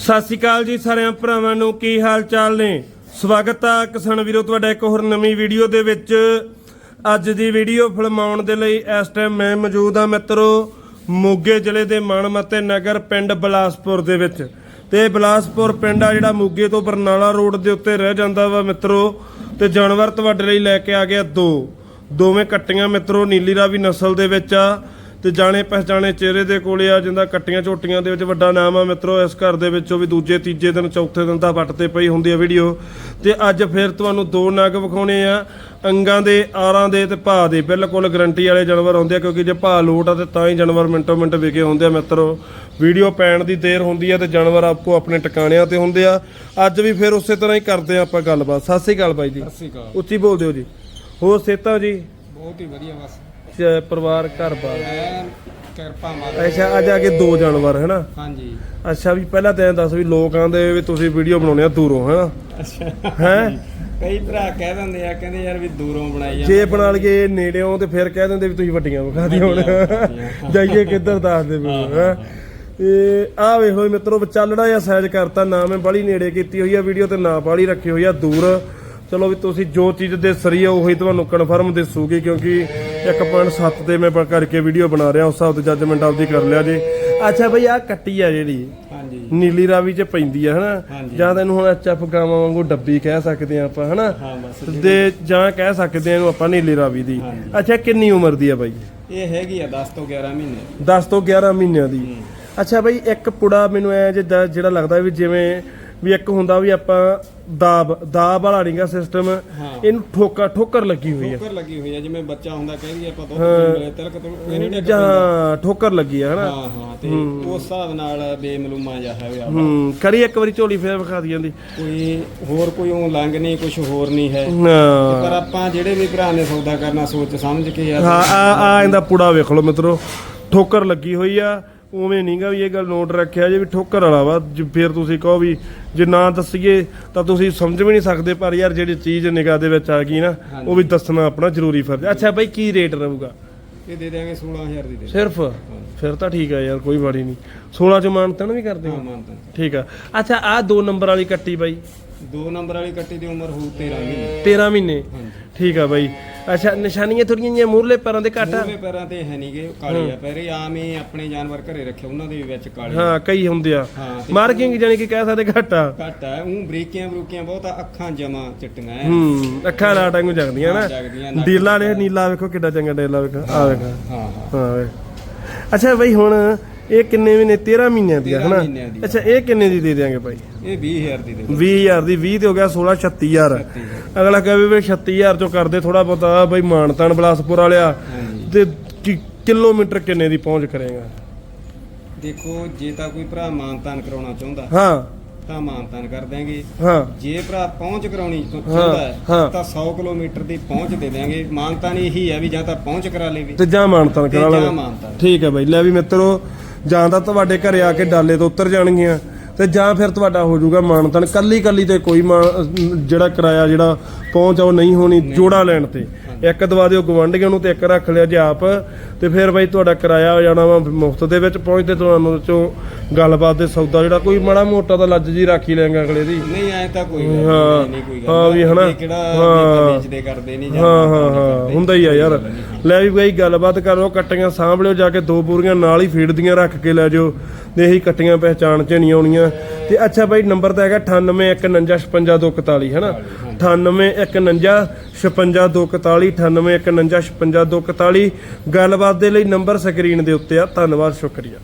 ਸਤਿ ਸ਼੍ਰੀ ਅਕਾਲ ਜੀ ਸਾਰਿਆਂ ਭਰਾਵਾਂ ਨੂੰ, ਕੀ ਹਾਲ ਚਾਲ ਨੇ? ਸਵਾਗਤ ਆ ਕਿਸਾਨ ਵੀਰੋ, ਤੁਹਾਡਾ ਇੱਕ ਹੋਰ ਨਵੀਂ ਵੀਡੀਓ ਦੇ ਵਿੱਚ। ਅੱਜ ਦੀ ਵੀਡੀਓ ਫਿਲਮਾਉਣ ਦੇ ਲਈ ਇਸ ਟਾਈਮ ਮੈਂ ਮੌਜੂਦ ਆ ਮਿੱਤਰੋ, ਮੋਗੇ ਜ਼ਿਲ੍ਹੇ ਦੇ ਮਾਣਮੱਤੇ ਨਗਰ ਪਿੰਡ ਬਲਾਸਪੁਰ ਦੇ ਵਿੱਚ। ਤੇ ਬਲਾਸਪੁਰ ਪਿੰਡ ਆ ਜਿਹੜਾ ਮੋਗੇ ਤੋਂ ਬਰਨਾਲਾ ਰੋਡ ਦੇ ਉੱਤੇ ਰਹਿ ਜਾਂਦਾ ਵਾ ਮਿੱਤਰੋ, ਤੇ ਜਾਨਵਰ ਤੁਹਾਡੇ ਲਈ ਲੈ ਕੇ ਆ ਗਿਆ ਦੋ। ਦੋਵੇਂ ਕੱਟੀਆਂ ਮਿੱਤਰੋ, ਨੀਲੀ ਰਾਵੀ ਨਸਲ ਦੇ ਵਿੱਚ ਆ। ਤੇ ਜਾਣੇ ਪਹਿਚਾਣੇ ਚਿਹਰੇ ਦੇ ਕੋਲੇ ਆ ਜਿੰਦਾ ਕੱਟੀਆਂ ਝੋਟੀਆਂ ਦੇ ਵਿੱਚ ਵੱਡਾ ਨਾਮ ਆ ਮਿੱਤਰੋ ਇਸ ਘਰ ਦੇ ਵਿੱਚੋਂ ਵੀ ਦੂਜੇ ਤੀਜੇ ਦਿਨ ਚੌਥੇ ਦਿਨ ਤਾਂ ਵੱਟ ਤੇ ਪਈ ਹੁੰਦੀ ਆ ਵੀਡੀਓ ਤੇ ਅੱਜ ਫਿਰ ਤੁਹਾਨੂੰ ਦੋ ਨਗ ਵਿਖਾਉਣੇ ਆ ਅੰਗਾਂ ਦੇ ਆਰਾਂ ਦੇ ਤੇ ਭਾਅ ਦੇ। ਬਿਲਕੁਲ ਗਰੰਟੀ ਵਾਲੇ ਜਾਨਵਰ ਆਉਂਦੇ ਆ ਕਿਉਂਕਿ ਜੇ ਭਾਅ ਲੋਟ ਆ ਤੇ ਤਾਂ ਹੀ ਜਾਨਵਰ ਮਿੰਟੋ ਮਿੰਟ ਵਿਕੇ ਹੁੰਦੇ ਆ ਮਿੱਤਰੋ। ਵੀਡੀਓ ਪੈਣ ਦੀ ਦੇਰ ਹੁੰਦੀ ਆ ਤੇ ਜਾਨਵਰ ਆਪੋ ਆਪਣੇ ਟਿਕਾਣਿਆਂ ਤੇ ਹੁੰਦੇ ਆ। ਅੱਜ ਵੀ ਫਿਰ ਉਸੇ ਤਰ੍ਹਾਂ ਹੀ ਕਰਦੇ ਆ ਆਪਾਂ ਗੱਲਬਾਤ। ਸਤਿ ਸ੍ਰੀ ਅਕਾਲ ਬਾਈ ਜੀ। ਸਤਿ ਸ਼੍ਰੀ ਅਕਾਲ। ਉੱਚੀ ਬੋਲ ਦਿਓ ਜੀ। ਹੋਰ ਸੇਤਾ ਜੀ? ਬਹੁਤ ਹੀ ਵਧੀਆ ਬਸ। ਚ- ਪਰਿਵਾਰ ਘਰ-ਬਾਰ ਐਨ ਕਿਰਪਾ ਮਾਤਾ ਅੱਛਾ ਅੱਜ ਆ ਕੇ ਦੋ ਜਾਨਵਰ ਹੈਨਾ? ਹਾਂਜੀ। ਅੱਛਾ ਵੀ ਪਹਿਲਾਂ ਤਾਂ ਇਹ ਦੱਸ ਵੀ ਲੋਕ ਆਂਦੇ ਵੀ ਤੁਸੀਂ ਵੀਡੀਓ ਬਣਾਉਣੇ ਆ ਦੂਰੋਂ ਹੈਨਾ? ਅੱਛਾ। ਹੈ? ਕਈ ਭਰਾ ਕਹਿ ਦਿੰਦੇ ਆ ਕਹਿੰਦੇ ਯਾਰ ਵੀ ਦੂਰੋਂ ਬਣਾਈ ਜੇ ਬਣਾ ਲਈਏ ਨੇੜਿਓਂ ਤੇ ਫਿਰ ਕਹਿ ਦਿੰਦੇ ਵੀ ਤੁਸੀਂ ਵੱਡੀਆਂ ਵਿਖਾ ਦਿਓ ਹੁਣ। ਵੱਡੀਆਂ। ਜਾਈਏ ਕਿੱਧਰ ਦੱਸ ਦੇ ਮੈਨੂੰ ਹੈ ਤੇ ਆ ਵੇਖੋ ਜੀ ਮਿੱਤਰੋ ਚੱਲੜਾ ਜਾਂ ਸਾਈਜ਼ ਕਰਤਾ ਨਾ ਮੈਂ ਬੜੀ ਨੇੜੇ ਕੀਤੀ ਹੋਈ ਆ ਵੀਡੀਓ ਤੇ ਨਾ ਬਾਲੀ ਰੱਖੀ ਹੋਈ ਆ ਦੂਰ। ਚਲੋ ਵੀ ਤੁਸੀਂ ਜੋ ਚੀਜ਼ ਦੇ ਸਰੀ ਆ ਉਹੀ ਤੁਹਾਨੂੰ ਕਨਫਰਮ ਦਿਸੂਗੀ ਕਿਉਂਕਿ 1.7 ਤੇ ਮੈਂ ਕਰਕੇ ਵੀਡੀਓ ਬਣਾ ਰਿਹਾ ਉਸ ਹਿਸਾਬ ਤੇ ਜੱਜਮੈਂਟ ਆਪਦੀ ਕਰ ਲਿਆ ਜੀ। ਅੱਛਾ ਬਈ ਆ ਕੱਟੀ ਆ ਜਿਹੜੀ। ਹਾਂਜੀ। ਨੀਲੀ ਰਾਵੀ ਚ ਪੈਂਦੀ ਆ ਹਨਾ। ਜਾਂ ਤਾਂ ਇਹਨੂੰ ਹੁਣ ਐਚਐਫ ਗਾਵਾਂ ਵਾਂਗੂ ਡੱਬੀ ਕਹਿ ਸਕਦੇ ਆ ਆਪਾਂ ਹਨਾ? ਤੇ ਜਾਂ ਕਹਿ ਸਕਦੇ ਆ ਇਹਨੂੰ ਆਪਾਂ ਨੀਲੀ ਰਾਵੀ ਦੀ। ਅੱਛਾ ਕਿੰਨੀ ਉਮਰ ਦੀ ਆ ਬਾਈ? ਇਹ ਹੈਗੀ ਆ 10 ਤੋਂ 11 ਮਹੀਨੇ 10 ਤੋਂ 11 ਮਹੀਨਿਆਂ ਦੀ। ਅੱਛਾ ਬਾਈ ਇੱਕ ਪੁੜਾ ਮੈਨੂੰ ਐ ਜਿਹੜਾ ਲੱਗਦਾ ਵੀ ਜਿਵੇਂ ਵੀ ਇੱਕ ਹੁੰਦਾ ਵੀ ਆਪਾਂ ਦਾਬ ਦਾਬ ਵਾਲਾ ਨਹੀਂਗਾ ਸਿਸਟਮ ਹਾਂ। ਇਹਨੂੰ ਠੋਕਾ ਠੋਕਰ ਲੱਗੀ ਹੋਈ ਆ। ਠੋਕਰ ਲੱਗੀ ਹੋਈ ਆ ਜਿਵੇਂ ਬੱਚਾ ਹੁੰਦਾ ਕਹਿ ਦਈਏ ਆਪਾਂ ਦੁੱਧ ਤਿਲਕ ਤੋਂ ਇਹ ਨਹੀਂ ਡਿੱਗ ਪੈਂਦਾ। ਜਾਂ ਠੋਕਰ ਲੱਗੀ ਹਨਾ? ਹਾਂ ਹਾਂ ਤੇ ਉਸ ਹਿਸਾਬ ਨਾਲ ਬੇਮਲੂਮਾ ਜਿਹਾ ਹੈ ਵੀ ਆ ਹੂੰ ਕਰੀ ਇੱਕ ਵਾਰੀ ਝੋਲੀ ਫੇਰ ਵਿਖਾ ਦੀ ਜਾਂਦੀ। ਕੋਈ ਹੋਰ ਕੋਈ ਉਹ ਲੰਗ ਨਹੀਂ ਕੁਝ ਹੋਰ ਨਹੀਂ ਹੈ। ਹਾਂ ਪਰ ਆਪਾਂ ਜਿਹੜੇ ਵੀ ਭਰਾ ਨੇ ਸੌਦਾ ਕਰਨਾ ਸੋਚ ਸਮਝ ਕੇ ਆ। ਹਾਂ ਆ ਆ ਇਹਦਾ ਪੁੜਾ ਵੇਖ ਲਓ ਮਿੱਤਰੋ। ਠੋਕਰ ਲੱਗੀ ਹੋਈ ਆ ਉਵੇਂ ਨਹੀਂਗਾ ਵੀ ਇਹ ਗੱਲ ਨੋਟ ਰੱਖਿਆ ਜੇ ਵੀ ਠੋਕਰ ਵਾਲਾ ਵਾ ਜੇ ਫਿਰ ਤੁਸੀਂ ਕਹੋ ਵੀ ਜੇ ਨਾ ਦੱਸੀਏ ਤਾਂ ਤੁਸੀਂ ਸਮਝ ਵੀ ਨਹੀਂ ਸਕਦੇ ਪਰ ਯਾਰ ਜਿਹੜੀ ਚੀਜ਼ ਨਿਗਾਹ ਦੇ ਵਿੱਚ ਆ ਗਈ ਨਾ ਉਹ ਵੀ ਦੱਸਣਾ ਆਪਣਾ ਜ਼ਰੂਰੀ ਫਰਜ਼ ਹੈ। ਅੱਛਾ ਬਾਈ ਕੀ ਰੇਟ ਰਹੂਗਾ? ਇਹ ਦੇ ਦੇਵਾਂਗੇ 16000 ਦੀ ਦੇ ਸਿਰਫ? ਫਿਰ ਤਾਂ ਠੀਕ ਆ ਯਾਰ ਕੋਈ ਵਾਰੀ ਨਹੀਂ। 16 ਚ ਮਾਨਤਨ ਵੀ ਕਰਦੇ ਹਾਂ? ਹੋ ਮੰਨਦਾ ਠੀਕ ਆ। ਅੱਛਾ ਆ ਦੋ ਨੰਬਰ ਵਾਲੀ ਕੱਟੀ ਬਾਈ। ਦੋ ਨੰਬਰ ਵਾਲੀ ਕੱਟੀ ਦੀ ਉਮਰ ਹੋਊ 13 ਮਹੀਨੇ। 13 ਮਹੀਨੇ? ਹਾਂਜੀ। ਠੀਕ ਆ ਬਾਈ। ਅੱਛਾ ਨਿਸ਼ਾਨੀਆਂ ਥੋੜੀਆਂ ਜਿਹੀਆਂ ਮੂਰਲੇ ਪੈਰਾਂ ਦੇ ਘੱਟ? ਮੂਹਰੇ ਪੈਰਾਂ ਤੇ ਹੈ ਨਹੀਂਗੇ ਕਾਲੇ ਆ ਪੈਰੇ ਆਮ ਹੀ ਆਪਣੇ ਜਾਨਵਰ ਘਰੇ ਰੱਖੇ ਉਹਨਾਂ ਦੇ ਵਿੱਚ ਕਾਲੇ ਹਾਂ ਕਈ ਹੁੰਦੇ ਆ। ਹਾਂ ਤੇ ਮਾਰਕਿੰਗ ਜਾਨੀ ਕਿ ਕਹਿ ਸਕਦੇ ਘੱਟ? ਘੱਟ ਆ ਉਹ ਬਰੀਕੀਆਂ ਬਰੂਕੀਆਂ ਬਹੁਤ ਆ ਅੱਖਾਂ ਜਮਾ ਚਿੱਟੀਆਂ ਐ। ਹੂੰ ਅੱਖਾਂ ਲਾਟਾਂ ਨੂੰ ਜਗਦੀਆਂ ਨਾ। ਹਾਂ, ਜਗਦੀਆਂ, ਨੱਕ ਡੀਲਾ ਨੇ ਨੀਲਾ ਵੇਖੋ ਕਿੱਡਾ ਚੰਗਾ ਡੇਲਾ ਵੇਖੋ ਆ ਵੇਖੋ। ਹਾਂ ਹਾਂ। ਹਾਂ ਵੇ। ਅੱਛਾ ਬਈ ਹੁਣ ਇਹ ਕਿੰਨੇ ਮਹੀਨੇ? 13 ਮਹੀਨਿਆਂ ਦੀ ਆ 13 ਹਨਾ? ਮਹੀਨਿਆਂ ਦੀ ਆ। ਅੱਛਾ ਇਹ ਕਿੰਨੇ ਦੀ ਦੇ ਦਿਆਂਗੇ ਭਾਈ? ਇਹ 20000 ਦੀ ਦੇ 20000 ਦੀ 20 ਤੇ ਹੋ ਗਿਆ 16 36000 ਅਗਲਾ ਕਹੇ ਵੀ 36000 ਚੋਂ ਕਰਦੇ ਥੋੜਾ ਬਹੁਤਾ ਬਈ ਮਾਨਤਾਨ ਬਲਾਸਪੁਰ ਵਾਲਿਆ। ਤੇ ਕਿ- ਕਿਲੋਮੀਟਰ ਕਿੰਨੇ ਦੀ ਪਹੁੰਚ ਕਰੇਗਾ? ਦੇਖੋ ਜੇ ਤਾਂ ਕੋਈ ਭਰਾ ਮਾਨਤਾਨ ਕਰਾਉਣਾ ਚਾਹੁੰਦਾ ਹਾਂ। ਤਾਂ ਮਾਨਤਾਨ ਕਰ ਦਾਂਗੇ ਹਾਂ। ਜੇ ਭਰਾ ਪਹੁੰਚ ਕਰਾਉਣੀ ਚਾਹੁੰਦਾ ਹਾਂ। ਹੈ। ਤਾਂ 100 ਕਿਲੋਮੀਟਰ ਦੀ ਪਹੁੰਚ ਦੇ ਦਾਂਗੇ ਮਾਨਤਾਨ ਇਹੀ ਹੈ ਵੀ ਜਾਂ ਤਾਂ ਪਹੁੰਚ ਕਰਾ ਲੇਵੇ ਤੇ ਜਾਂ ਮਾਨਤਾਨ ਤੇ ਕਰਾ ਜਾਂ ਲਾਂਗੇ ਮਾਨਤਾਨ। ਠੀਕ ਹੈ ਬਾਈ ਲੈ ਵੀ ਮਿੱਤਰੋ ਜਾਂ ਤਾਂ ਤੁਹਾਡੇ ਘਰੇ ਆ ਕੇ ਡਾਲੇ ਤੋਂ ਉਤਰ ਜਾਣਗੀਆਂ ਤੇ ਜਾਂ ਫਿਰ ਤੁਹਾਡਾ ਹੋ ਜਾਊਗਾ ਮਾਨਤਨ। ਕੱਲੀ ਕੱਲੀ ਤੇ ਕੋਈ ਮਾਣ- ਜਿਹੜਾ ਕਿਰਾਇਆ ਜਿਹੜਾ ਪਹੁੰਚ ਉਹ ਨਹੀਂ ਹੋਣੀ ਜੋੜਾ ਲੈਣ ਤੇ। ਇੱਕ ਦਵਾ ਦਿਓ ਗਵੰਡੀਆਂ ਨੂੰ ਤੇ ਇੱਕ ਰੱਖ ਲਿਆ ਜੇ ਆਪ। ਤੇ ਫਿਰ ਬਾਈ ਤੁਹਾਡਾ ਕਿਰਾਇਆ ਹੋ ਜਾਣਾ ਵਾ ਮੁਫਤ ਦੇ ਵਿੱਚ ਪਹੁੰਚਦੇ ਤੁਹਾਨੂੰ ਚੋਂ ਗੱਲਬਾਤ ਦੇ ਸੌਦਾ ਜਿਹੜਾ ਕੋਈ ਮਾੜਾ ਮੋਟਾ ਤਾਂ ਲੱਜ ਜੀ ਰੱਖ ਹੀ ਲੈਂਗਾ ਅਗਲੇ ਦੀ। ਨਹੀਂ ਐ ਤਾਂ ਕੋਈ ਨਹੀਂ ਕੋਈ ਗੱਲ ਹਾਂ ਵੀ ਹਨਾ, ਹਾਂ। ਵੇਚਦੇ ਕਰਦੇ ਨਹੀਂ ਜਾਂ ਹਾਂ ਹਾਂ। ਹੁੰਦਾ ਹੀ ਆ ਯਾਰ। ਲੈ ਵੀ ਬਈ ਗੱਲਬਾਤ ਕਰੋ ਕੱਟੀਆਂ ਸਾਂਭ ਲਿਓ ਜਾ ਕੇ ਦੋ ਬੂਰੀਆਂ ਨਾਲ ਹੀ ਫੀਡ ਦੀਆਂ ਰੱਖ ਕੇ ਲੈ ਜਾਓ। ਤੇ ਇਹੀ ਕੱਟੀਆਂ ਪਹਿਚਾਣ ਚ ਨਹੀਂ ਆਉਣੀਆਂ। ਤੇ ਅੱਛਾ ਬਾਈ, ਨੰਬਰ ਤਾਂ ਹੈਗਾ 9819565241 ਹੈਨਾ 9819565241 9819565241 ਗੱਲਬਾਤ ਦੇ ਲਈ ਨੰਬਰ ਸਕਰੀਨ ਦੇ ਉੱਤੇ ਆ। ਧੰਨਵਾਦ, ਸ਼ੁਕਰੀਆ।